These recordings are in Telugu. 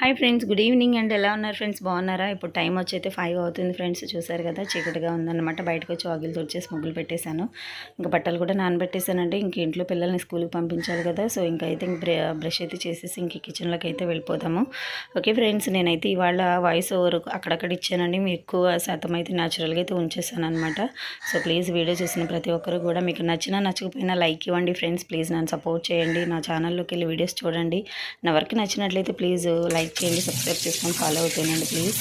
Hi friends good evening and. ఎలా ఉన్నారు ఫ్రెండ్స్? బాగున్నారా? ఇప్పుడు టైం వచ్చి అయితే ఫైవ్ అవుతుంది ఫ్రెండ్స్. చూసారు కదా చీకటిగా ఉందన్నమాట. బయటకు వచ్చి వాగిలు తుడిచేసి ముగ్గులు పెట్టేశాను. ఇంకా బట్టలు కూడా నానబెట్టేశానంటే ఇంక ఇంట్లో పిల్లల్ని స్కూల్కి పంపించాలి కదా సో ఇంకా అయితే ఇంక బ్రష్ అయితే చేసేసి ఇంక కిచెన్లోకి అయితే వెళ్ళిపోతాము ఓకే ఫ్రెండ్స్ నేనైతే ఇవాళ వాయిస్ ఓవర్ అక్కడక్కడ ఇచ్చానండి. మీకు ఎక్కువ శాతం అయితే న్యాచురల్గా అయితే ఉంచేసాను అనమాట సో ప్లీజ్ వీడియో చూసిన ప్రతి ఒక్కరు కూడా మీకు నచ్చినా నచ్చకపోయినా లైక్ ఇవ్వండి ఫ్రెండ్స్. ప్లీజ్ నన్ను సపోర్ట్ చేయండి. నా ఛానల్లోకి వెళ్ళి వీడియోస్ చూడండి. నా వర్క్ నచ్చినట్లయితే ప్లీజ్ లైక్ లైక్ చేయండి సబ్స్క్రైబ్ చేసుకొని ఫాలో అవుతానండి ప్లీజ్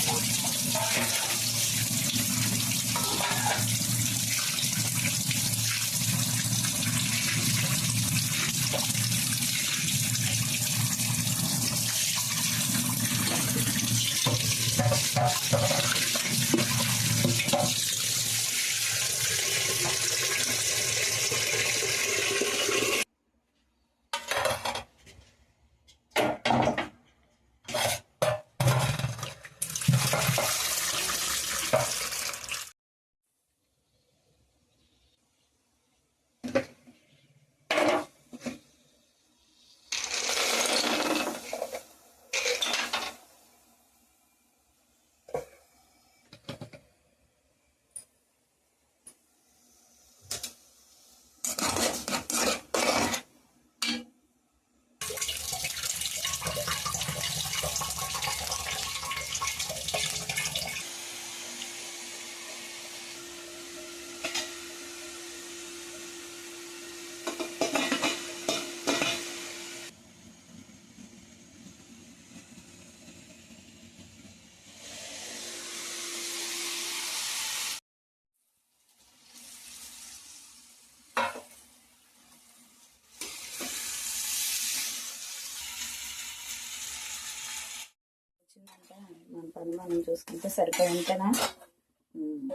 మన పని మనం చూసుకుంటే సరిపోయి ఉంటేనా ఉమ్.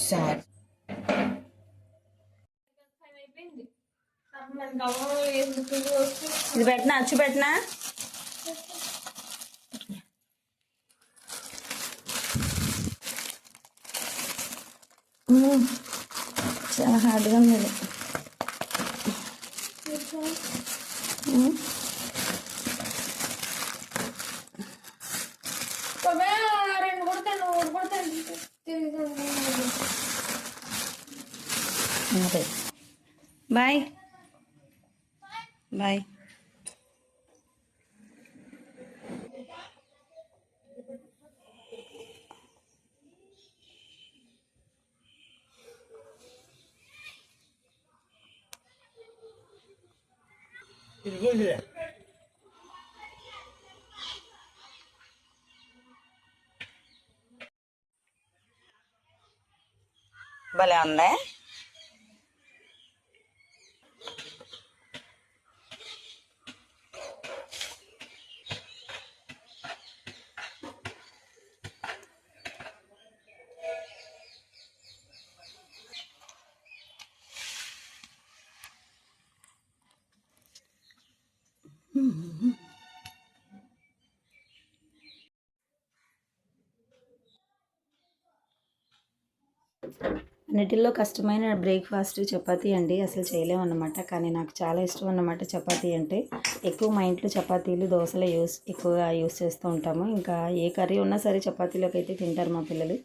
సార్ ఇది పెట్టినా? అచ్చు పెట్టినా. చాలా హార్డ్గా ఉంది బాయ్. బాయ్. భలే ఉందా అన్నిటిల్లో కష్టమైన బ్రేక్ఫాస్ట్ చపాతీ అండి అసలు చేయలేమన్నమాట. కానీ నాకు చాలా ఇష్టం అన్నమాట చపాతీ అంటే. ఎక్కువ మా ఇంట్లో చపాతీలు దోశలు యూస్ ఎక్కువగా యూస్ చేస్తూ ఉంటాము. ఇంకా ఏ కర్రీ ఉన్నా సరే చపాతీలోకి అయితే తింటారు మా పిల్లలు.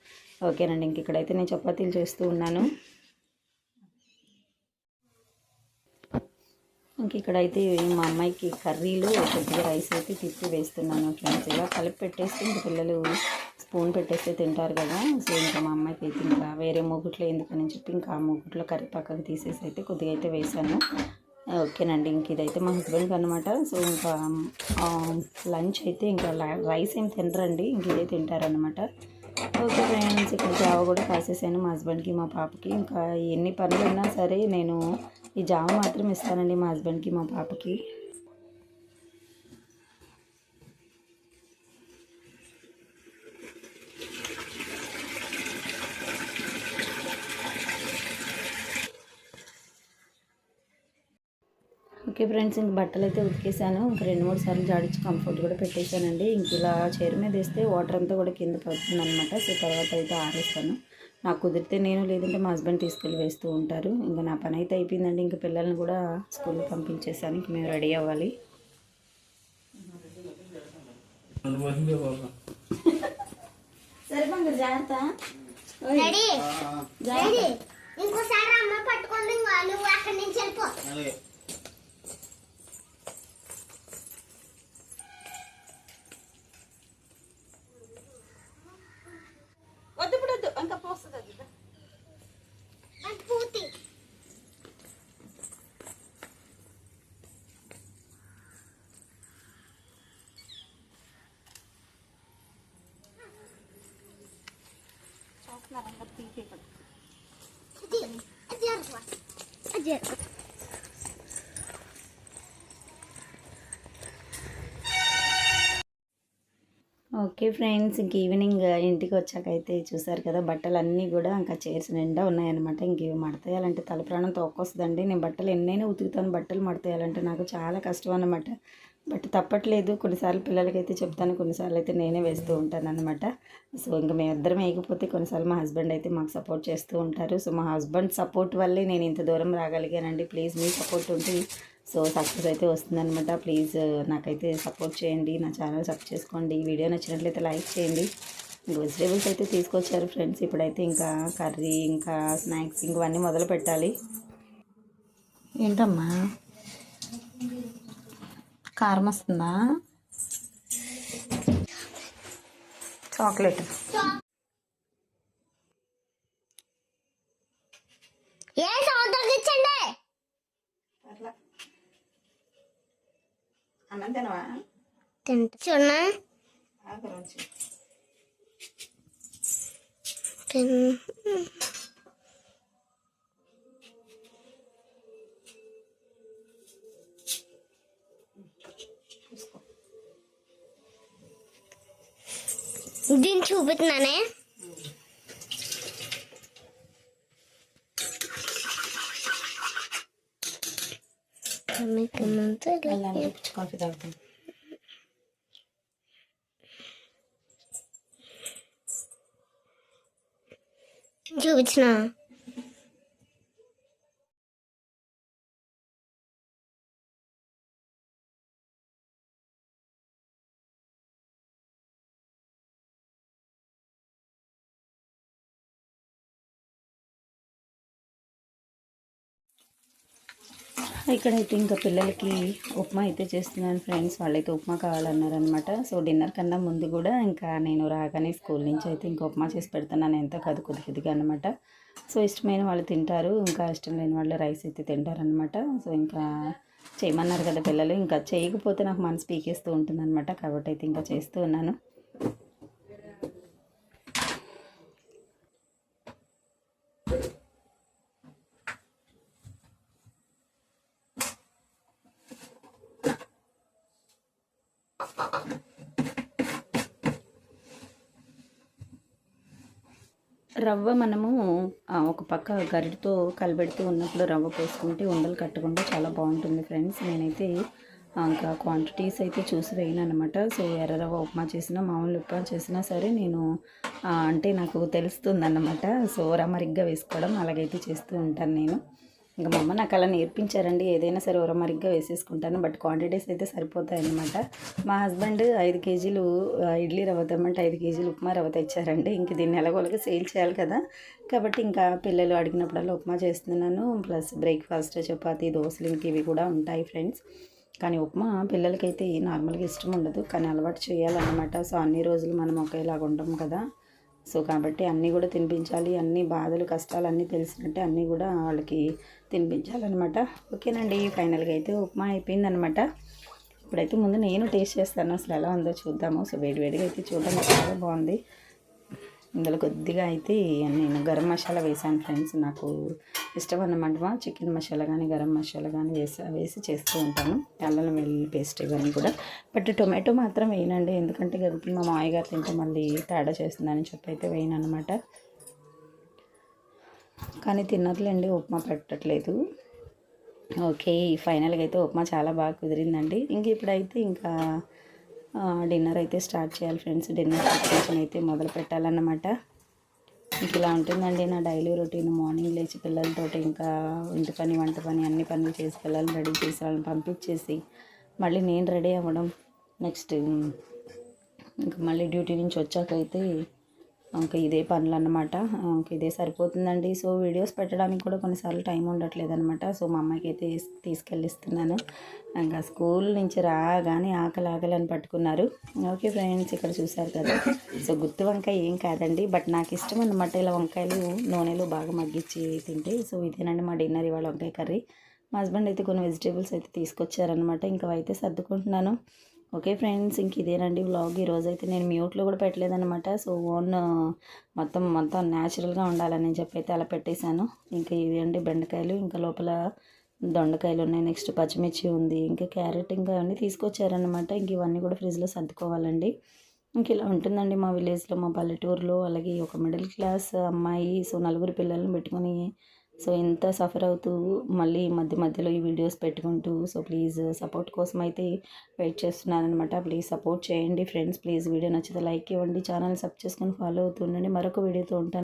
ఓకేనండి ఇంక ఇక్కడైతే నేను చపాతీలు చేస్తూ ఉన్నాను. ఇంక ఇక్కడైతే మా అమ్మాయికి కర్రీలు కొద్దిగా రైస్ అయితే తిప్పి వేస్తున్నాను. ఫ్రెండ్స్ ఇలా కలిపి పెట్టేస్తే ఇంక పిల్లలు స్పూన్ పెట్టేస్తే తింటారు కదా. సో ఇంకా మా అమ్మాయికి అయితే ఇంకా వేరే మూగుట్లో ఎందుకని చెప్పి ఇంకా ఆ మూగుట్లో కర్రీ తీసేసి అయితే కొద్దిగా అయితే వేసాను. ఓకేనండి ఇంక ఇదైతే మా హస్బెండ్కి అనమాట సో ఇంకా లంచ్ అయితే ఇంకా రైస్ ఏం తినరండి ఇంక ఇదే తింటారనమాట ఓకే ఫ్రెండ్స్ ఇక్కడ జావ కూడా కాసేసాను మా హస్బెండ్కి మా పాపకి. ఇంకా ఎన్ని పనులు ఉన్నా సరే నేను ఈ జావ మాత్రం ఇస్తానండి మా హస్బెండ్కి మా పాపకి. ఓకే ఫ్రెండ్స్ ఇంక బట్టలు అయితే ఉతికేసాను. ఇంక రెండు మూడు సార్లు జాడించి కంఫర్ట్ కూడా పెట్టేశానండి ఇంక ఇలా చైర్ మీద వేస్తే వాటర్ అంతా కూడా కింద పడుతుంది అనమాట సో తర్వాత అయితే ఆరేస్తాను. నాకు కుదిరితే నేను లేదంటే మా హస్బెండ్ తీసుకెళ్ళి వేస్తూ ఉంటారు. ఇంకా నా పని అయితే అయిపోయిందండి. ఇంకా పిల్లల్ని కూడా స్కూల్కి పంపించేసాను. ఇంక మేము రెడీ అవ్వాలి. సరే బంగారు జాగ్రత్త. రెడీ. రెడీ. ఇంకోసారి అమ్మ పట్టుకోండి నువ్వు అక్కడి నుంచి వెళ్ళిపో. ఓకే ఫ్రెండ్స్ ఇంక ఈవినింగ్ ఇంటికి వచ్చాకైతే చూసారు కదా బట్టలు అన్నీ కూడా ఇంకా చైర్స్ నిండా ఉన్నాయన్నమాట. ఇంక ఇవి మడతేయాలంటే తల ప్రాణం తోకొస్తుందండి నేను బట్టలు ఎన్నైనా ఉతుకుతాను బట్టలు మడతాయాలంటే నాకు చాలా కష్టం అన్నమాట. బట్ తప్పట్లేదు. కొన్నిసార్లు పిల్లలకైతే చెప్తాను కొన్నిసార్లు అయితే నేనే వేస్తూ ఉంటాను అనమాట సో ఇంకా మేమిద్దరం వేయకపోతే కొన్నిసార్లు మా హస్బెండ్ అయితే మాకు సపోర్ట్ చేస్తూ ఉంటారు. సో మా హస్బెండ్ సపోర్ట్ వల్లే నేను ఇంత దూరం రాగలిగానండి. ప్లీజ్ మీ సపోర్ట్ ఉంటే సో సక్సెస్ అయితే వస్తుందన్నమాట. ప్లీజ్ నాకైతే సపోర్ట్ చేయండి నా ఛానల్ సబ్ చేసుకోండి. వీడియో నచ్చినట్లయితే లైక్ చేయండి. ఇంకా వెజిటేబుల్స్ అయితే తీసుకొచ్చారు ఫ్రెండ్స్. ఇప్పుడైతే ఇంకా కర్రీ ఇంకా స్నాక్స్ ఇంకవన్నీ మొదలు పెట్టాలి ఏంటమ్మా? కారం వస్తుందా చాక్లెట్. ఏ సౌండ్ తగ్గించండి. అన్నం తినవా? తింటా. చూడనా తిన్- దీన్ని చూపుతున్నానే. కాఫీ తాగుతాం. చూపించిన? ఇక్కడైతే ఇంకా పిల్లలకి ఉప్మా అయితే చేస్తున్నాను ఫ్రెండ్స్. వాళ్ళైతే ఉప్మా కావాలన్నారనమాట సో డిన్నర్ కన్నా ముందు కూడా ఇంకా నేను రాగానే స్కూల్ నుంచి అయితే ఇంకా ఉప్మా చేసి పెడుతున్నాను. ఎంతో కాదు కొద్ది కొద్దిగా అనమాట సో ఇష్టమైన వాళ్ళు తింటారు. ఇంకా ఇష్టం లేని వాళ్ళు రైస్ అయితే తింటారనమాట సో ఇంకా చేయమన్నారు కదా పిల్లలు. ఇంకా చేయకపోతే నాకు మనసు పీకేస్తూ ఉంటుంది అనమాట కాబట్టి అయితే ఇంకా చేస్తూ ఉన్నాను. రవ్వ మనము ఒక పక్క గరిటితో కలబెడుతూ ఉన్నప్పుడు రవ్వ పోసుకుంటే ఉండలు కట్టకుండా చాలా బాగుంటుంది ఫ్రెండ్స్. నేనైతే ఇంకా క్వాంటిటీస్ అయితే చూసి వేయను అనమాట సో ఎర్ర రవ్వ ఉప్మా చేసినా మామూలు ఉప్మా చేసినా సరే నేను అంటే నాకు తెలుస్తుంది అన్నమాట సో రమరిగ్గా వేసుకోవడం అలాగైతే చేస్తూ ఉంటాను నేను. ఇంకా మా అమ్మ నాకు అలా నేర్పించారండి. ఏదైనా సరే ఉరమరిగ్గా వేసేసుకుంటాను. బట్ క్వాంటిటీస్ అయితే సరిపోతాయన్నమాట. మా హస్బెండ్ ఐదు కేజీలు ఇడ్లీ రవ్వ తెమ్మంటే ఐదు కేజీలు ఉప్మా రవ్వ తెచ్చారండి. ఇంక దీన్ని ఎలాగోలాగా సేల్ చేయాలి కదా. కాబట్టి ఇంకా పిల్లలు అడిగినప్పుడల్లా ఉప్మా చేస్తున్నాను. ప్లస్ బ్రేక్ఫాస్ట్ చపాతీ దోశలు ఇంక ఇవి కూడా ఉంటాయి ఫ్రెండ్స్ కానీ ఉప్మా పిల్లలకైతే నార్మల్గా ఇష్టం ఉండదు. కానీ అలవాటు చేయాలన్నమాట. సో అన్ని రోజులు మనం ఒకేలాగా ఉంటాం కదా. సో కాబట్టి అన్నీ కూడా తినిపించాలి అన్ని బాధలు కష్టాలు అన్నీ తెలిసినట్టే అన్నీ కూడా వాళ్ళకి తినిపించాలన్నమాట. ఓకేనండి ఫైనల్గా అయితే ఉప్మా అయిపోయిందనమాట ఇప్పుడైతే ముందు నేను టేస్ట్ చేస్తాను అసలు ఎలా ఉందో చూద్దాము. సో వేడివేడిగా అయితే చూడడానికి చాలా బాగుంది. ఇందులో కొద్దిగా అయితే నేను గరం మసాలా వేసాను ఫ్రెండ్స్. నాకు ఇష్టం అన్నమాట చికెన్ మసాలా కానీ గరం మసాలా కానీ వేసి వేసి చేస్తూ ఉంటాను. అల్లం వెల్లుల్లి పేస్ట్ ఇవన్నీ కూడా. బట్ టొమాటో మాత్రం వేయనండి. ఎందుకంటే గదికి మా మామయ్య తింటే మళ్ళీ తేడా చేస్తుందని చెప్పి అయితే వేయను అనమాట కానీ తిన్నట్లేండి ఉప్మా పెట్టట్లేదు. ఓకే ఫైనల్గా అయితే ఉప్మా చాలా బాగా కుదిరిందండి. ఇంక ఇప్పుడైతే ఇంకా డిన్నర్ అయితే స్టార్ట్ చేయాలి ఫ్రెండ్స్. డిన్నర్ ప్రిపరేషన్ అయితే మొదలు పెట్టాలన్నమాట. ఇంక ఇలా ఉంటుందండి నా డైలీ రొటీన్. మార్నింగ్ లేచి పిల్లలతోటి ఇంకా ఇంటి పని వంట పని అన్ని పనులు చేసి పిల్లల్ని రెడీ చేసి వాళ్ళని పంపించేసి మళ్ళీ నేను రెడీ అవ్వడం నెక్స్ట్. ఇంకా మళ్ళీ డ్యూటీ నుంచి వచ్చాకైతే ఇంకా ఇదే పనులు అన్నమాట ఇంకా ఇదే సరిపోతుందండి. సో వీడియోస్ పెట్టడానికి కూడా కొన్నిసార్లు టైం ఉండట్లేదు అనమాట సో మా అమ్మాయికి అయితే తీసుకెళ్ళిస్తున్నాను. ఇంకా స్కూల్ నుంచి రాగానే ఆకలి ఆకలని అని పట్టుకున్నారు. ఓకే ఫ్రెండ్స్ ఇక్కడ చూశారు కదా. సో గుత్తి వంకాయ ఏం కాదండి. బట్ నాకు ఇష్టం అన్నమాట ఇలా వంకాయలు నూనెలో బాగా మగ్గించి తింటే. సో ఇదేనండి మా డిన్నర్ ఇవాళ వంకాయ కర్రీ. మా హస్బెండ్ అయితే కొన్ని వెజిటేబుల్స్ అయితే తీసుకొచ్చారనమాట ఇంకా అయితే సర్దుకుంటున్నాను. ఓకే ఫ్రెండ్స్ ఇంక ఇదేనండి వ్లాగ్ ఈరోజు అయితే నేను మ్యూట్లో కూడా పెట్టలేదనమాట సో ఓన్ మొత్తం మొత్తం న్యాచురల్గా ఉండాలని చెప్పి అయితే అలా పెట్టేశాను. ఇంకా ఇవి అండి బెండకాయలు ఇంకా లోపల దొండకాయలు ఉన్నాయి నెక్స్ట్ పచ్చిమిర్చి ఉంది ఇంకా క్యారెట్ ఇంకా అన్నీ తీసుకొచ్చారనమాట ఇంక ఇవన్నీ కూడా ఫ్రిడ్జ్లో సర్దుకోవాలండి. ఇంక ఇలా ఉంటుందండి మా విలేజ్లో మా పల్లెటూరులో. అలాగే ఒక మిడిల్ క్లాస్ అమ్మాయి సో నలుగురు పిల్లల్ని పెట్టుకొని సో ఎంత సఫర్ అవుతూ మళ్ళీ మధ్య మధ్యలో ఈ వీడియోస్ పెట్టుకుంటూ సో ప్లీజ్ సపోర్ట్ కోసం అయితే వెయిట్ చేస్తున్నానమాట ప్లీజ్ సపోర్ట్ చేయండి ఫ్రెండ్స్ ప్లీజ్ వీడియో నచ్చితే లైక్ ఇవ్వండి ఛానల్ సబ్ చేసుకొని ఫాలో అవుతుండండి మరొక వీడియోతో ఉంటాను.